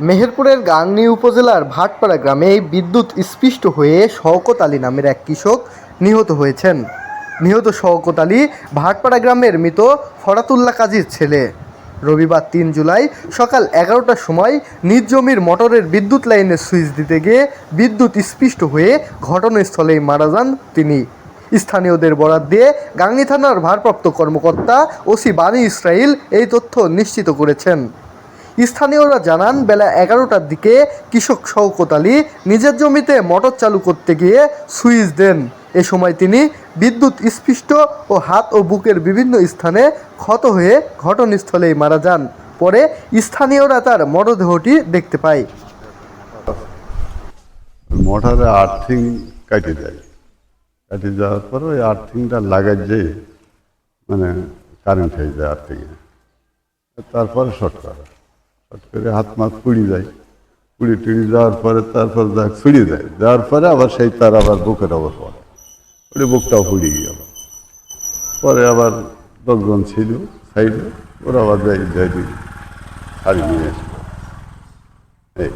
মেহেরপুরের গাংনী উপজেলার ভাটপাড়া গ্রামে বিদ্যুৎ স্পৃষ্ট হয়ে শওকত আলী নামের এক কৃষক নিহত হয়েছেন। নিহত শওকত আলী ভাটপাড়া গ্রামের মৃত ফরাতুল্লাহ কাজীর ছেলে। রবিবার তিন জুলাই সকাল এগারোটার সময় নিজ জমির মোটরের বিদ্যুৎ লাইনের সুইচ দিতে গিয়ে বিদ্যুৎ স্পৃষ্ট হয়ে ঘটনাস্থলেই মারা যান তিনি। স্থানীয়দের বরাত দিয়ে গাংনী থানার ভারপ্রাপ্ত কর্মকর্তা ওসি বানি ইসরাইল এই তথ্য নিশ্চিত করেছেন। স্থানীয়রা জানান, বেলা এগারোটার দিকে কৃষক শওকত আলী নিজের জমিতে মোটর চালু করতে গিয়ে সুইচ দেন। এ সময় তিনি বিদ্যুৎ স্পৃষ্ট ও হাত ও বুকের বিভিন্ন স্থানে ক্ষত হয়ে ঘটনাস্থলেই মারা যান। পরে স্থানীয়রা তার মরদেহটি দেখতে পায়। মোটরে আর্থিং কাটে যায়। কাটে যাওয়ার পর ওই আর্থিংটা লাগাই যে মানে কারেন্ট হয়ে যায় আর্থিংয়ে। তারপরে শর্ট করে। করে হাত মাত পুড়ি যায়। পুড়ি টুড়ি যাওয়ার পরে তারপর দেখ ছুড়ি যায় যাওয়ার পরে আবার সেই তার আবার বুকের আবার পড়ে। ওই বুকটাও পুড়িয়ে গেল। পরে আবার দশজন ছিল সাইডে ওরা আবার যাই যাই ছাড়ি নিয়ে আসলো। এই।